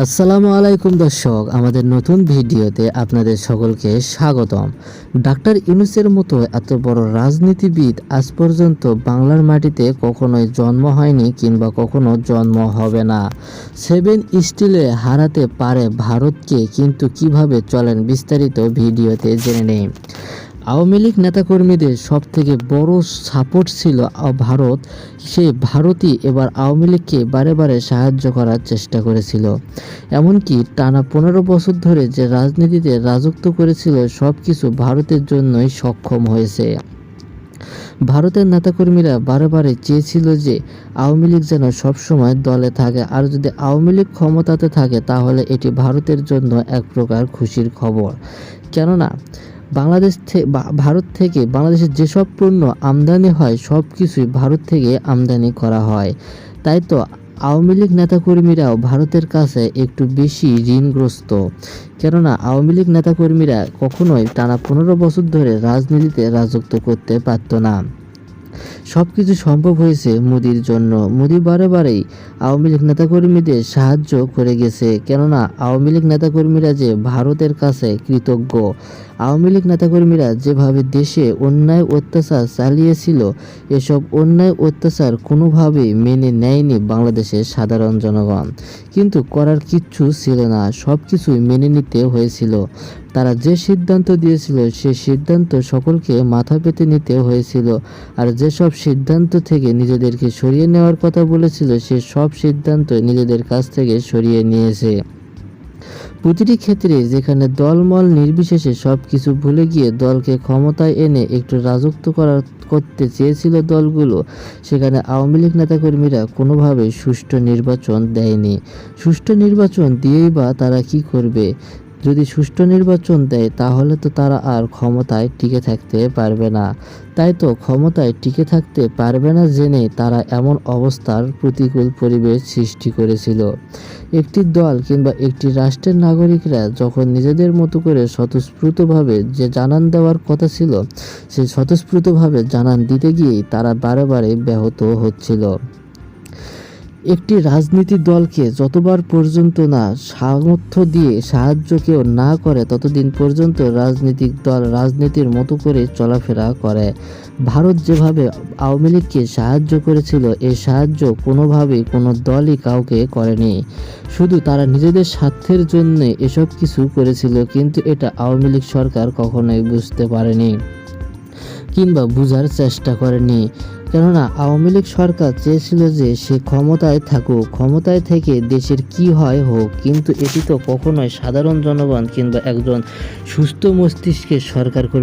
আসসালামু আলাইকুম দর্শক, আমাদের নতুন ভিডিওতে আপনাদের সকলকে স্বাগতম। ডাক্তার ইউনুসের মতো এত বড় রাজনীতিবিদ আজ পর্যন্ত বাংলার মাটিতে কখনোই জন্ম হয়নি কিংবা কখনো জন্ম হবে না। সেভেন স্টিলে হারাতে পারে ভারতকে, কিন্তু কীভাবে চলেন বিস্তারিত ভিডিওতে জেনে নেই। আওয়ামী লীগ নেতাকর্মীদের সব থেকে বড় সাপোর্ট ছিল ভারত। সেই ভারতই এবার আওয়ামী লীগকে বারে বারে সাহায্য করার চেষ্টা করেছিল। এমনকি টানা পনেরো বছর ধরে যে রাজনীতিতে রাজত্ব করেছিল সব কিছু ভারতের জন্যই সক্ষম হয়েছে। ভারতের নেতাকর্মীরা বারে চেয়েছিল যে আওয়ামী লীগ যেন সবসময় দলে থাকে। আর যদি আওয়ামী লীগ ক্ষমতাতে থাকে, তাহলে এটি ভারতের জন্য এক প্রকার খুশির খবর। কেননা বাংলাদেশ থেকে ভারত থেকে বাংলাদেশের যেসব পণ্য আমদানি হয় সব কিছুই ভারত থেকে আমদানি করা হয়। তাই তো আওয়ামী লীগ নেতাকর্মীরাও ভারতের কাছে একটু বেশি ঋণগ্রস্ত। কেননা আওয়ামী লীগ নেতাকর্মীরা কখনোই টানা পনেরো বছর ধরে রাজনীতিতে রাজত্ব করতে পারত না। সব কিছু সম্ভব হয়েছে মোদির জন্য। মোদি বারে বারেই আওয়ামী লীগ নেতাকর্মীদের সাহায্য করে গেছে। কেননা, আওয়ামী লীগ নেতাকর্মীরা যে ভারতের কাছে কৃতজ্ঞ, আওয়ামী লীগ নেতাকর্মীরা যেভাবে দেশে অন্যায় অত্যাচার চালিয়েছিল, এসব অন্যায় অত্যাচার কোনোভাবেই মেনে নেয়নি বাংলাদেশের সাধারণ জনগণ। কিন্তু করার কিচ্ছু ছিল না সব কিছুই মেনে নিতে হয়েছিল। তারা যে সিদ্ধান্ত দিয়েছিল, সে সিদ্ধান্ত সকলকে মাথা পেতে নিতে হয়েছিল। আর যেসব সিদ্ধান্ত থেকে নিজেদেরকে সরিয়ে নেওয়ার কথা বলেছিল, সে সব সিদ্ধান্ত নিজেদের কাছ থেকে সরিয়ে নিয়েছে। প্রতিটি ক্ষেত্রে যেখানে দলমল নির্বিশেষে সব কিছু ভুলে গিয়ে দলকে ক্ষমতায় এনে একটু রাজত্ব করার, করতে চেয়েছিল দলগুলো, সেখানে আওয়ামী লীগ নেতাকর্মীরা কোনোভাবেই সুষ্ঠু নির্বাচন দেয়নি। সুষ্ঠু নির্বাচন দিয়েই বা তারা কি করবে? যদি সুষ্ঠু নির্বাচন দেয়, তাহলে তো তারা আর ক্ষমতায় টিকে থাকতে পারবে না। তাই তো ক্ষমতায় টিকে থাকতে পারবে না জেনে তারা এমন অবস্থার প্রতিকূল পরিবেশ সৃষ্টি করেছিল। একটি দল কিংবা একটি রাষ্ট্রের নাগরিকরা যখন নিজেদের মতো করে স্বতঃস্ফূর্তভাবে যে জানান দেওয়ার কথা ছিল, সেই স্বতঃস্ফূর্তভাবে জানান দিতে গিয়েই তারা বারে বারে ব্যাহত হচ্ছিল। একটি রাজনীতি দলকে যতবার পর্যন্ত না সামর্থ্য দিয়ে সাহায্য কেউ না করে, ততদিন পর্যন্ত রাজনৈতিক দল রাজনীতির মতো করে চলাফেরা করে। ভারত যেভাবে আওয়ামী লীগকে সাহায্য করেছিল এই সাহায্য কোনোভাবেই কোনো দলই কাউকে করেনি। শুধু তারা নিজেদের স্বার্থের জন্য এসব কিছু করেছিল, কিন্তু এটা আওয়ামী লীগ সরকার কখনোই বুঝতে পারেনি কিংবা বোঝার চেষ্টা করেনি। কেননা আওয়ামী লীগ সরকার চেয়েছিল যে সে ক্ষমতায় থাকুক, ক্ষমতায় থেকে দেশের কি হয় হোক, কিন্তু এটি তো কখনোই সাধারণ জনগণ কিংবা একজন সুস্থ মস্তিষ্কের সরকার করবে